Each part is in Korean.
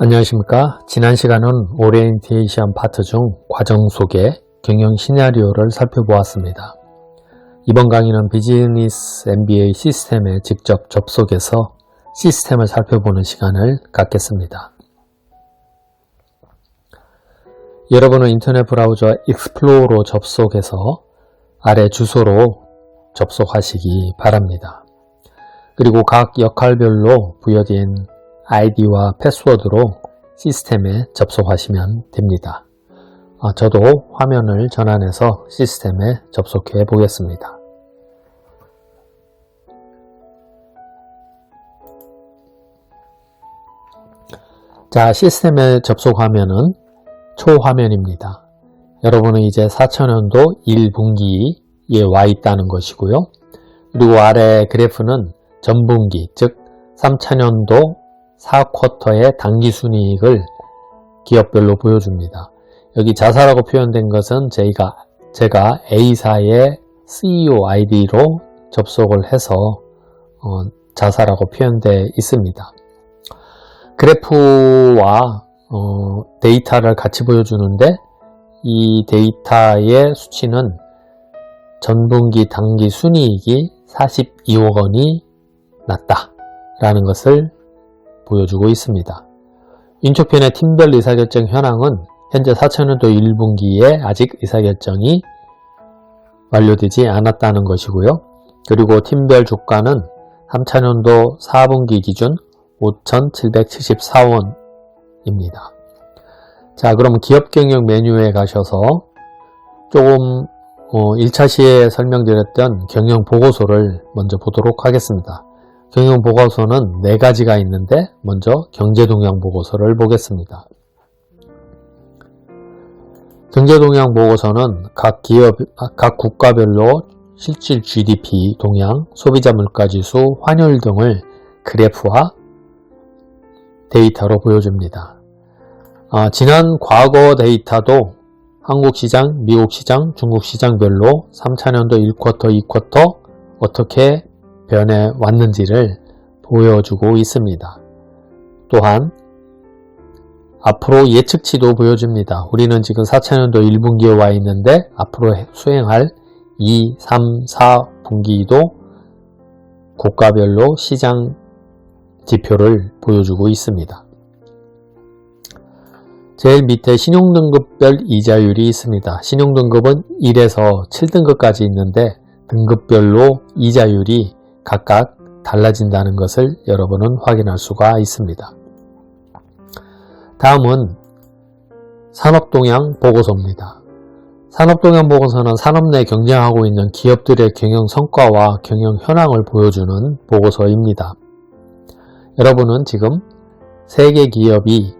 안녕하십니까. 지난 시간은 오리엔테이션 파트 중 과정 속의 경영 시나리오를 살펴보았습니다. 이번 강의는 비즈니스 MBA 시스템에 직접 접속해서 시스템을 살펴보는 시간을 갖겠습니다. 여러분은 인터넷 브라우저 익스플로어로 접속해서 아래 주소로 접속하시기 바랍니다. 그리고 각 역할별로 부여된 아이디와 패스워드로 시스템에 접속하시면 됩니다. 아, 저도 화면을 전환해서 시스템에 접속해 보겠습니다. 자, 시스템에 접속하면은 초화면입니다. 여러분은 이제 4천년도 1분기에 와 있다는 것이고요. 그리고 아래 그래프는 전분기, 즉 3차년도 4쿼터의 당기순이익을 기업별로 보여줍니다. 여기 자사라고 표현된 것은 저희가 제가 A사의 CEO 아이디로 접속을 해서 어, 자사라고 표현되어 있습니다. 그래프와 어, 데이터를 같이 보여주는데 이 데이터의 수치는 전분기 당기 순이익이 42억 원이 낮다 라는 것을 보여주고 있습니다. 왼쪽편의 팀별 의사결정 현황은 현재 4천년도 1분기에 아직 의사결정이 완료되지 않았다는 것이고요. 그리고 팀별 주가는 3차년도 4분기 기준 5,774원입니다. 자, 그럼 기업 경영 메뉴에 가셔서 조금 어, 1차 시에 설명드렸던 경영 보고서를 먼저 보도록 하겠습니다. 경영 보고서는 네 가지가 있는데 먼저 경제 동향 보고서를 보겠습니다. 경제 동향 보고서는 각 기업, 각 국가별로 실질 GDP 동향, 소비자 물가 지수, 환율 등을 그래프와 데이터로 보여줍니다. 아, 지난 과거 데이터도 한국 시장, 미국 시장, 중국 시장별로 3차년도 1쿼터, 2쿼터 어떻게 변해 왔는지를 보여주고 있습니다. 또한 앞으로 예측치도 보여줍니다. 우리는 지금 4차년도 1분기에 와 있는데 앞으로 수행할 2, 3, 4분기도 국가별로 시장 지표를 보여주고 있습니다. 제일 밑에 신용등급별 이자율이 있습니다. 신용등급은 1에서 7등급까지 있는데 등급별로 이자율이 각각 달라진다는 것을 여러분은 확인할 수가 있습니다. 다음은 산업동향 보고서입니다. 산업동향 보고서는 산업 내 경쟁하고 있는 기업들의 경영 성과와 경영 현황을 보여주는 보고서입니다. 여러분은 지금 세계 기업이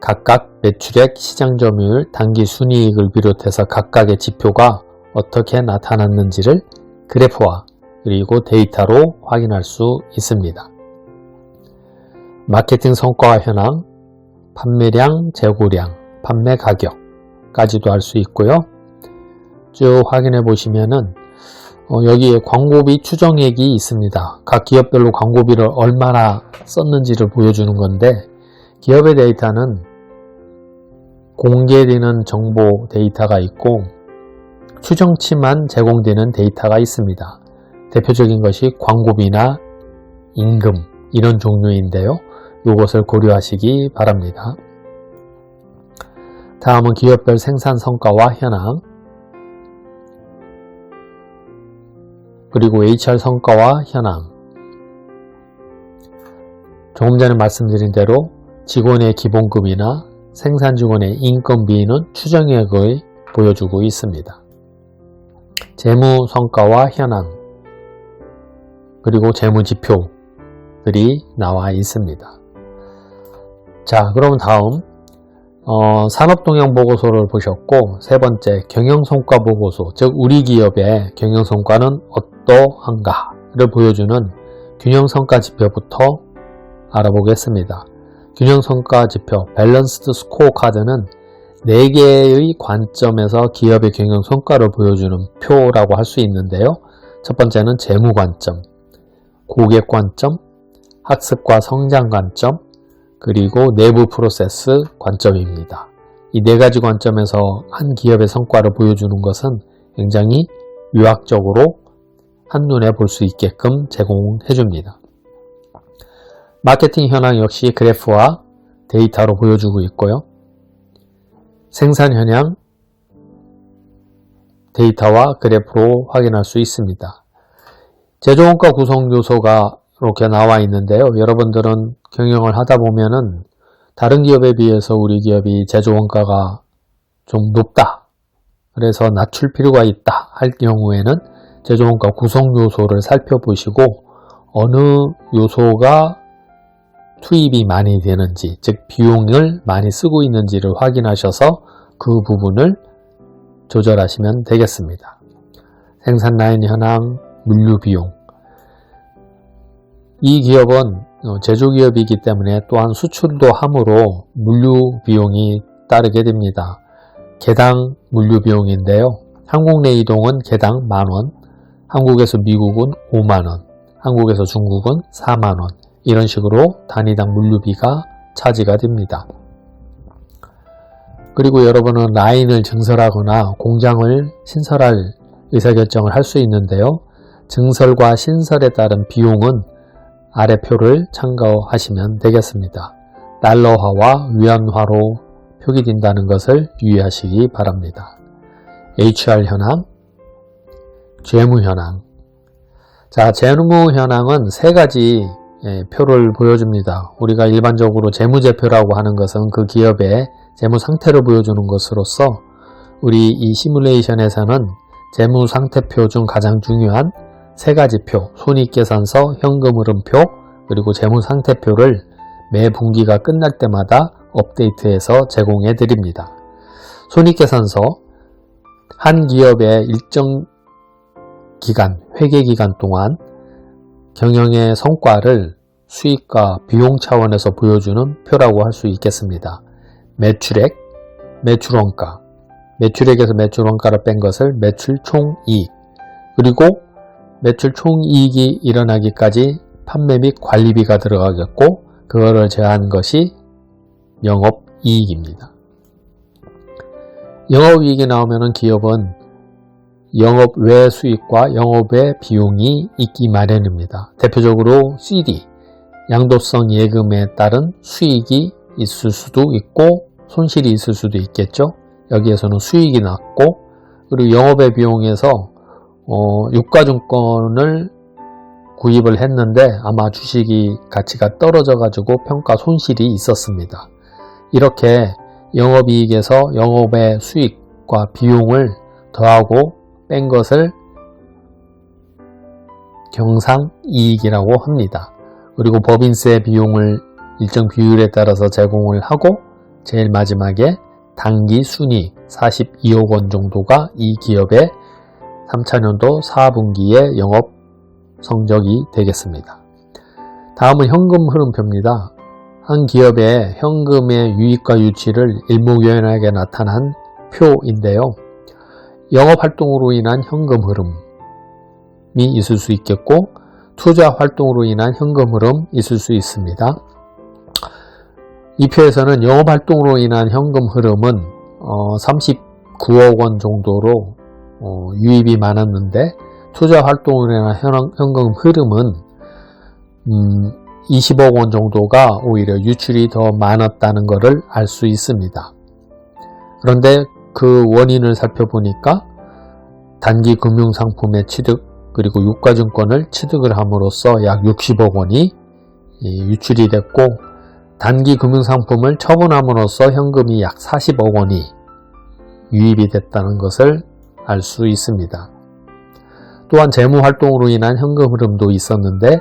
각각 매출액, 시장 점유율, 단기 순이익을 비롯해서 각각의 지표가 어떻게 나타났는지를 그래프와 그리고 데이터로 확인할 수 있습니다. 마케팅 성과와 현황, 판매량, 재고량, 판매 가격까지도 알 수 있고요. 쭉 확인해 보시면은 어, 여기에 광고비 추정액이 있습니다. 각 기업별로 광고비를 얼마나 썼는지를 보여주는 건데 기업의 데이터는 공개되는 정보 데이터가 있고 추정치만 제공되는 데이터가 있습니다. 대표적인 것이 광고비나 임금 이런 종류인데요. 이것을 고려하시기 바랍니다. 다음은 기업별 생산 성과와 현황 그리고 HR 성과와 현황 조금 전에 말씀드린 대로 직원의 기본급이나 생산 직원의 인건비는 추정액을 보여주고 있습니다. 재무 성과와 현황 그리고 재무지표들이 나와 있습니다. 자, 그럼 다음 어, 산업동향 보고서를 보셨고 세 번째 경영성과 보고서 즉 우리 기업의 경영성과는 어떠한가를 보여주는 균형성과 지표부터 알아보겠습니다. 균형성과 지표 밸런스드 스코어 카드는 4개의 관점에서 기업의 경영성과를 보여주는 표라고 할 수 있는데요. 첫 번째는 재무 관점, 고객 관점, 학습과 성장 관점, 그리고 내부 프로세스 관점입니다. 이 네 가지 관점에서 한 기업의 성과를 보여주는 것은 굉장히 유학적으로 한눈에 볼 수 있게끔 제공해 줍니다. 마케팅 현황 역시 그래프와 데이터로 보여주고 있고요. 생산 현황 데이터와 그래프로 확인할 수 있습니다. 제조원가 구성 요소가 이렇게 나와 있는데요. 여러분들은 경영을 하다 보면은 다른 기업에 비해서 우리 기업이 제조원가가 좀 높다. 그래서 낮출 필요가 있다 할 경우에는 제조원가 구성 요소를 살펴보시고 어느 요소가 투입이 많이 되는지, 즉 비용을 많이 쓰고 있는지를 확인하셔서 그 부분을 조절하시면 되겠습니다. 생산 라인 현황, 물류 비용. 이 기업은 어, 제조기업이기 때문에 또한 수출도 함으로 물류 비용이 따르게 됩니다. 개당 물류 비용인데요. 한국 내 이동은 개당 만원, 한국에서 미국은 5만원, 한국에서 중국은 4만원, 이런 식으로 단위당 물류비가 차지가 됩니다. 그리고 여러분은 라인을 증설하거나 공장을 신설할 의사결정을 할 수 있는데요. 증설과 신설에 따른 비용은 아래 표를 참고하시면 되겠습니다. 달러화와 위안화로 표기된다는 것을 유의하시기 바랍니다. HR 현황, 재무 현황. 자, 재무 현황은 세 가지 예, 표를 보여줍니다. 우리가 일반적으로 재무제표라고 하는 것은 그 기업의 재무 상태를 보여주는 것으로서 우리 이 시뮬레이션에서는 재무 상태표 중 가장 중요한 세 가지 표, 손익계산서, 현금흐름표, 그리고 재무 상태표를 매 분기가 끝날 때마다 업데이트해서 제공해 드립니다. 손익계산서 한 기업의 일정 기간, 회계 기간 동안 경영의 성과를 수익과 비용 차원에서 보여주는 표라고 할 수 있겠습니다. 매출액, 매출원가, 매출액에서 매출원가를 뺀 것을 매출 총이익, 그리고 매출 총이익이 일어나기까지 판매 및 관리비가 들어가겠고 그거를 제한 것이 영업이익입니다. 영업이익이 나오면 기업은 영업 외 수익과 영업의 비용이 있기 마련입니다. 대표적으로 CD, 양도성 예금에 따른 수익이 있을 수도 있고 손실이 있을 수도 있겠죠. 여기에서는 수익이 났고 그리고 영업의 비용에서 어, 유가증권을 구입을 했는데 아마 주식이 가치가 떨어져 가지고 평가 손실이 있었습니다. 이렇게 영업이익에서 영업의 수익과 비용을 더하고 뺀 것을 경상이익이라고 합니다. 그리고 법인세 비용을 일정 비율에 따라서 제공을 하고 제일 마지막에 단기 순이익 42억 원 정도가 이 기업의 3차년도 4분기의 영업 성적이 되겠습니다. 다음은 현금 흐름표입니다. 한 기업의 현금의 유입과 유치를 일목요연하게 나타난 표인데요. 영업 활동으로 인한 현금 흐름이 있을 수 있겠고 투자 활동으로 인한 현금 흐름 있을 수 있습니다. 이 표에서는 영업 활동으로 인한 현금 흐름은 어, 39억 원 정도로 어, 유입이 많았는데 투자 활동으로 인한 현금 흐름은 음, 20억 원 정도가 오히려 유출이 더 많았다는 것을 알 수 있습니다. 그런데 그 원인을 살펴보니까 단기 금융 상품의 취득 그리고 유가증권을 취득을 함으로써 약 60억 원이 유출이 됐고 단기 금융 상품을 처분함으로써 현금이 약 40억 원이 유입이 됐다는 것을 알 수 있습니다. 또한 재무 활동으로 인한 현금 흐름도 있었는데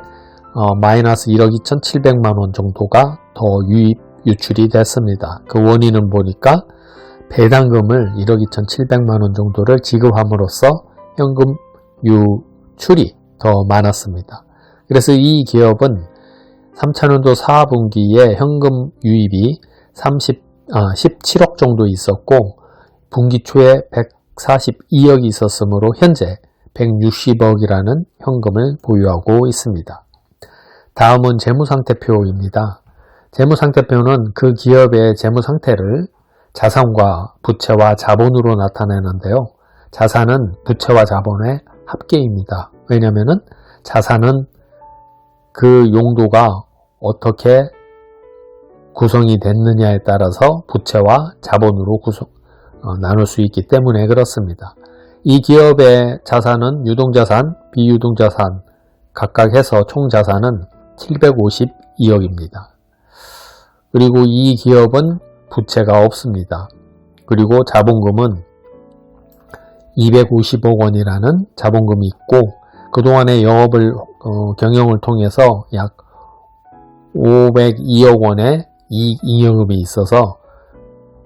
어, 마이너스 1억 2,700만 원 정도가 더 유입 유출이 됐습니다. 그 원인은 보니까 배당금을 1억 2,700만 원 정도를 지급함으로써 현금 유출이 더 많았습니다. 그래서 이 기업은 3차년도 4분기에 현금 유입이 30, 아, 17억 정도 있었고 분기 초에 142억이 있었으므로 현재 160억이라는 현금을 보유하고 있습니다. 다음은 재무상태표입니다. 재무상태표는 그 기업의 재무상태를 자산과 부채와 자본으로 나타내는데요. 자산은 부채와 자본의 합계입니다. 왜냐하면 자산은 그 용도가 어떻게 구성이 됐느냐에 따라서 부채와 자본으로 구성, 어, 나눌 수 있기 때문에 그렇습니다. 이 기업의 자산은 유동자산, 비유동자산 각각 해서 총 자산은 752억입니다. 그리고 이 기업은 부채가 없습니다. 그리고 자본금은 250억 원이라는 자본금이 있고 그동안의 영업을 어, 경영을 통해서 약 502억 원의 이익 잉여금이 있어서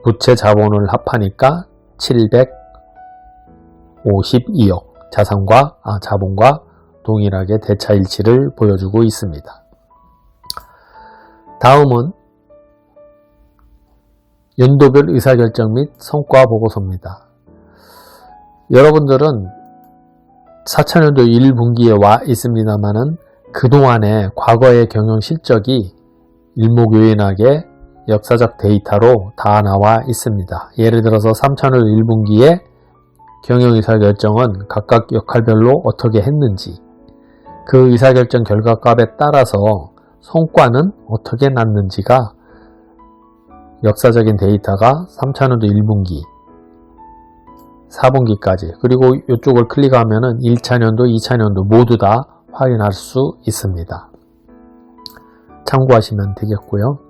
부채 자본을 합하니까 752억 자산과 아, 자본과 동일하게 대차일치를 보여주고 있습니다. 다음은 연도별 의사결정 및 성과 보고서입니다. 여러분들은 4천년도 1분기에 와 있습니다만은 그동안의 과거의 경영 실적이 일목요연하게 역사적 데이터로 다 나와 있습니다. 예를 들어서 3천월 1분기에 경영 의사 결정은 각각 역할별로 어떻게 했는지 그 의사결정 결과값에 따라서 성과는 어떻게 났는지가 역사적인 데이터가 3차년도 1분기, 4분기까지 그리고 이쪽을 클릭하면 은 1차년도, 2차년도 모두 다 확인할 수 있습니다. 참고하시면 되겠고요.